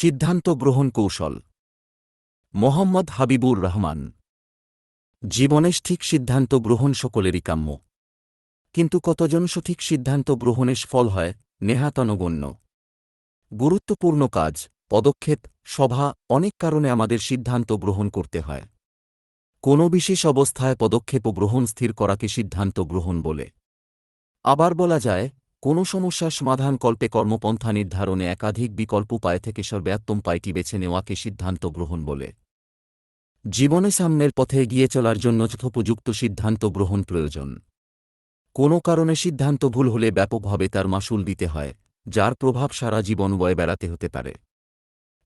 সিদ্ধান্ত গ্রহণ কৌশল। মোহাম্মদ হাবিবুর রহমান। জীবনে ঠিক সিদ্ধান্ত গ্রহণ সকলেরই কাম্য। কিন্তু কতজন সঠিক সিদ্ধান্ত গ্রহণের ফল হয় নেহাতনগণ্য গুরুত্বপূর্ণ কাজ, পদক্ষেপ, সভা অনেক কারণে আমাদের সিদ্ধান্ত গ্রহণ করতে হয়। কোনো বিশেষ অবস্থায় পদক্ষেপ গ্রহণ স্থির করাকে সিদ্ধান্ত গ্রহণ বলে। আবার বলা যায় কোনো সমস্যার সমাধান কল্পে কর্মপন্থা নির্ধারণে একাধিক বিকল্প উপায় থেকে সর্বোত্তম পায়টি বেছে নেওয়াকে সিদ্ধান্ত গ্রহণ বলে। জীবনে সামনের পথে এগিয়ে চলার জন্য যথোপযুক্ত সিদ্ধান্ত গ্রহণ প্রয়োজন। কোনো কারণে সিদ্ধান্ত ভুল হলে ব্যাপকভাবে তার মাসুল দিতে হয়, যার প্রভাব সারা জীবন বয়ে বেড়াতে হতে পারে।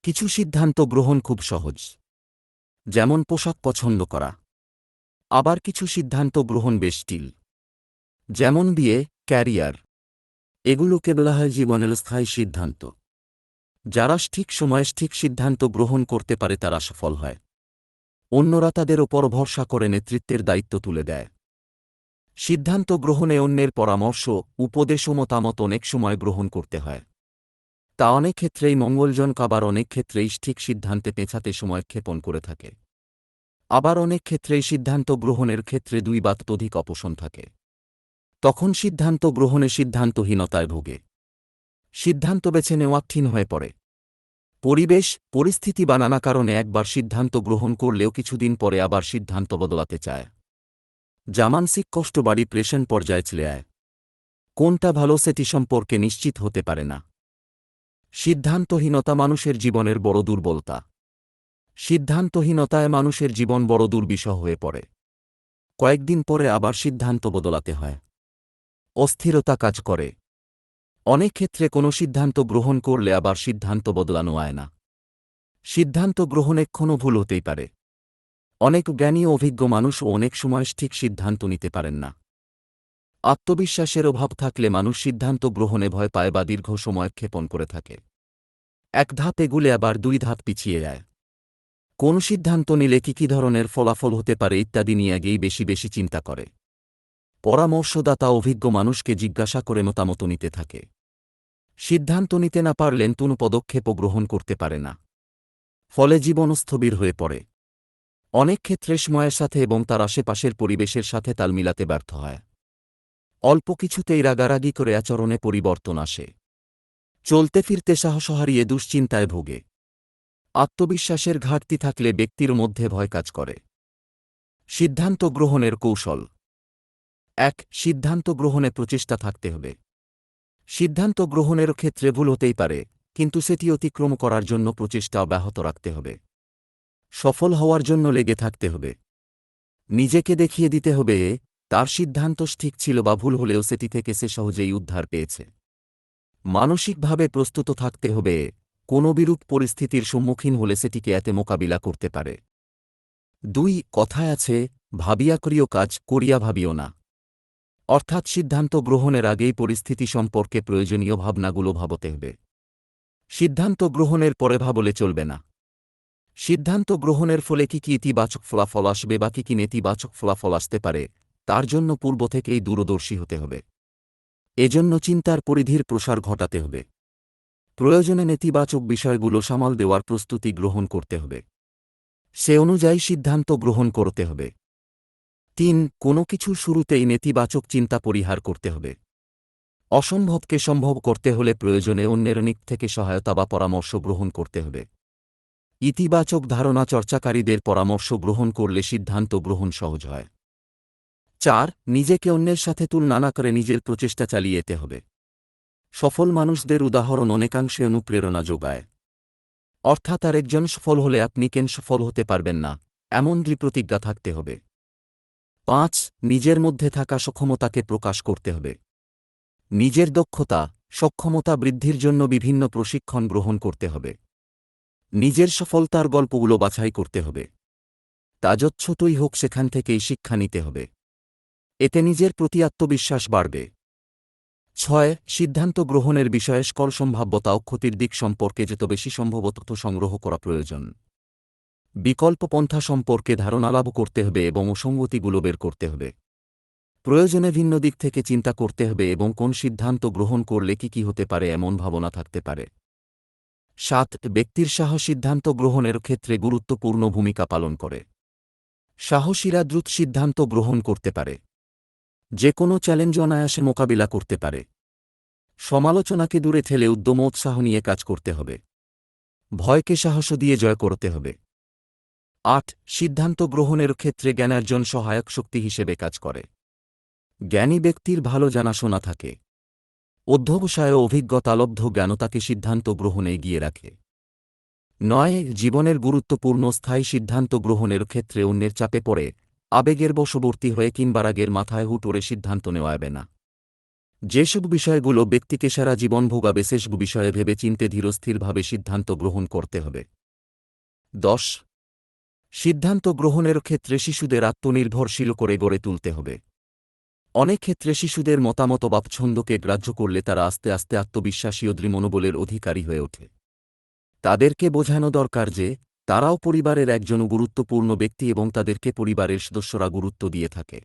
কিছু সিদ্ধান্ত গ্রহণ খুব সহজ। যেমন পোশাক পছন্দ করা। আবার কিছু সিদ্ধান্ত গ্রহণ বেশ যেমন বিয়ে, ক্যারিয়ার। এগুলোকে বলা হয় জীবনের স্থায়ী সিদ্ধান্ত। যারা ঠিক সময়ে ঠিক সিদ্ধান্ত গ্রহণ করতে পারে, তারা সফল হয়। অন্যরা তাদের ওপর ভরসা করে নেতৃত্বের দায়িত্ব তুলে দেয়। সিদ্ধান্ত গ্রহণে অন্যের পরামর্শ, উপদেশ ও মতামত অনেক সময় গ্রহণ করতে হয়। তা অনেক ক্ষেত্রেই মঙ্গলজন আবার অনেক ক্ষেত্রেই ঠিক সিদ্ধান্তে পেঁচাতে সময় ক্ষেপণ করে থাকে। আবার অনেক ক্ষেত্রেই সিদ্ধান্ত গ্রহণের ক্ষেত্রে দুই বা ততোধিক অপশন থাকে। তখন সিদ্ধান্ত গ্রহণে সিদ্ধান্তহীনতায় ভোগে। সিদ্ধান্ত বেছে নেওয়া ক্ষীণ হয়ে পড়ে। পরিবেশ, পরিস্থিতি বা নানা কারণে একবার সিদ্ধান্ত গ্রহণ করলেও কিছুদিন পরে আবার সিদ্ধান্ত বদলাতে চায়। জামানসিক কষ্ট বাড়ি প্রেশন পর্যায়ে চলে আয়। কোনটা ভালো সেটি সম্পর্কে নিশ্চিত হতে পারে না। সিদ্ধান্তহীনতা মানুষের জীবনের বড় দুর্বলতা। সিদ্ধান্তহীনতায় মানুষের জীবন বড় দুর্বিষহ হয়ে পড়ে। কয়েকদিন পরে আবার সিদ্ধান্ত বদলাতে হয়। অস্থিরতা কাজ করে। অনেক ক্ষেত্রে কোনো সিদ্ধান্ত গ্রহণ করলে আবার সিদ্ধান্ত বদলানো আয় না। সিদ্ধান্ত গ্রহণে ক্ষণ ভুল হতেই পারে। অনেক জ্ঞানী অভিজ্ঞ মানুষও অনেক সময় ঠিক সিদ্ধান্ত নিতে পারেন না। আত্মবিশ্বাসের অভাব থাকলে মানুষ সিদ্ধান্ত গ্রহণে ভয় পায় বা দীর্ঘ সময় ক্ষেপণ করে থাকে। এক ধাপ এগুলে আবার দুই ধাপ পিছিয়ে যায়। কোন সিদ্ধান্ত নিলে কি কি ধরনের ফলাফল হতে পারে ইত্যাদি নিয়ে আগেই বেশি বেশি চিন্তা করে। পরামর্শদাতা অভিজ্ঞ মানুষকে জিজ্ঞাসা করে মতামত নিতে থাকে। সিদ্ধান্ত নিতে না পারলেন তুন পদক্ষেপও গ্রহণ করতে পারে না। ফলে জীবন স্থবির হয়ে পড়ে। অনেক ক্ষেত্রে সময়ের সাথে এবং তার আশেপাশের পরিবেশের সাথে তাল মিলাতে ব্যর্থ হয়। অল্প কিছুতেই রাগারাগি করে আচরণে পরিবর্তন আসে। চলতে ফিরতে সাহস হারিয়ে দুশ্চিন্তায় ভোগে। আত্মবিশ্বাসের ঘাটতি থাকলে ব্যক্তির মধ্যে ভয় কাজ করে। সিদ্ধান্ত গ্রহণের কৌশল এক, সিদ্ধান্ত গ্রহণে প্রচেষ্টা থাকতে হবে। সিদ্ধান্ত গ্রহণের ক্ষেত্রে ভুল হতেই পারে, কিন্তু সেটি অতিক্রম করার জন্য প্রচেষ্টা অব্যাহত রাখতে হবে। সফল হওয়ার জন্য লেগে থাকতে হবে। নিজেকে দেখিয়ে দিতে হবে তার সিদ্ধান্ত ঠিক ছিল বা ভুল হলেও সেটি থেকে সে সহজেই উদ্ধার পেয়েছে। মানসিকভাবে প্রস্তুত থাকতে হবে কোনো বিরূপ পরিস্থিতির সম্মুখীন হলে সেটিকে এতে মোকাবিলা করতে পারে। দুই, কথায় আছে, ভাবিয়া করিও কাজ, করিয়া ভাবিও না। অর্থাৎ সিদ্ধান্ত গ্রহণের আগেই পরিস্থিতি সম্পর্কে প্রয়োজনীয় ভাবনাগুলো ভাবতে হবে। সিদ্ধান্ত গ্রহণের পরে ভাবলে চলবে না। সিদ্ধান্ত গ্রহণের ফলে কি কি ইতিবাচক ফলাফল আসবে বা কি কি নেতিবাচক ফলাফল আসতে পারে, তার জন্য পূর্ব থেকেই দূরদর্শী হতে হবে। এজন্য চিন্তার পরিধির প্রসার ঘটাতে হবে। প্রয়োজনে নেতিবাচক বিষয়গুলো সামাল দেওয়ার প্রস্তুতি গ্রহণ করতে হবে। সে অনুযায়ী সিদ্ধান্ত গ্রহণ করতে হবে। তিন, কোনো কিছু শুরুতেই নেতিবাচক চিন্তা পরিহার করতে হবে। অসম্ভবকে সম্ভব করতে হলে প্রয়োজনে অন্যের নিক থেকে সহায়তা বা পরামর্শ গ্রহণ করতে হবে। ইতিবাচক ধারণা চর্চাকারীদের পরামর্শ গ্রহণ করলে সিদ্ধান্ত গ্রহণ সহজ হয়। চার, নিজেকে অন্যের সাথে তুলনা না করে নিজের প্রচেষ্টা চালিয়ে যেতে হবে। সফল মানুষদের উদাহরণ অনেকাংশে অনুপ্রেরণা যোগায়। অর্থাৎ আর একজন সফল হলে আপনি কেন সফল হতে পারবেন না? এমন দৃপ্রতিজ্ঞা থাকতে হবে। পাঁচ, নিজের মধ্যে থাকা সক্ষমতাকে প্রকাশ করতে হবে। নিজের দক্ষতা, সক্ষমতা বৃদ্ধির জন্য বিভিন্ন প্রশিক্ষণ গ্রহণ করতে হবে। নিজের সফলতার গল্পগুলো বাছাই করতে হবে। তা যচ্ছতই হোক সেখান থেকেই শিক্ষা নিতে হবে। এতে নিজের প্রতি আত্মবিশ্বাস বাড়বে। ছয়, সিদ্ধান্ত গ্রহণের বিষয়ে স্কল সম্ভাব্যতা ও ক্ষতির দিক সম্পর্কে যত বেশি সম্ভব তথ্য সংগ্রহ করা প্রয়োজন। বিকল্প পন্থা সম্পর্কে ধারণা লাভ করতে হবে এবং অসঙ্গতিগুলো বের করতে হবে। প্রয়োজনে ভিন্ন দিক থেকে চিন্তা করতে হবে এবং কোন সিদ্ধান্ত গ্রহণ করলে কি কি হতে পারে এমন ভাবনা থাকতে পারে। সাত, ব্যক্তির সাহস সিদ্ধান্ত গ্রহণের ক্ষেত্রে গুরুত্বপূর্ণ ভূমিকা পালন করে। সাহসীরা দ্রুত সিদ্ধান্ত গ্রহণ করতে পারে। যে কোনো চ্যালেঞ্জ অনায়াসে মোকাবিলা করতে পারে। সমালোচনাকে দূরে ঠেলে উদ্যম উৎসাহ নিয়ে কাজ করতে হবে। ভয়কে সাহস দিয়ে জয় করতে হবে। আট, সিদ্ধান্ত গ্রহণের ক্ষেত্রে জ্ঞানার্জন সহায়ক শক্তি হিসেবে কাজ করে। জ্ঞানী ব্যক্তির ভালো জানাশোনা থাকে। অধ্যবসায় অভিজ্ঞতালব্ধ জ্ঞানতাকে সিদ্ধান্ত গ্রহণে এগিয়ে রাখে। নয়, জীবনের গুরুত্বপূর্ণ স্থায়ী সিদ্ধান্ত গ্রহণের ক্ষেত্রে অন্যের চাপে পড়ে, আবেগের বশবর্তী হয়ে কিংবা রাগের মাথায় হুট করে সিদ্ধান্ত নেওয়া যাবে না। যেসব বিষয়গুলো ব্যক্তিকে সারা জীবন ভোগাবে, সেসব বিষয়ে ভেবে চিনতে ধীরস্থিরভাবে সিদ্ধান্ত গ্রহণ করতে হবে। দশ সিদ্ধান্ত গ্রহণের ক্ষেত্রে শিশুদের আত্মনির্ভরশীল করে গড়ে তুলতে হবে। অনেক ক্ষেত্রে শিশুদের মতামত বা ছন্দকে গ্রাহ্য করলে তারা আস্তে আস্তে আত্মবিশ্বাসী ও দৃমনোবলের অধিকারী হয়ে ওঠে। তাদেরকে বোঝানো দরকার যে, তারাও পরিবারের একজন গুরুত্বপূর্ণ ব্যক্তি এবং তাদেরকে পরিবারের সদস্যরা গুরুত্ব দিয়ে থাকে।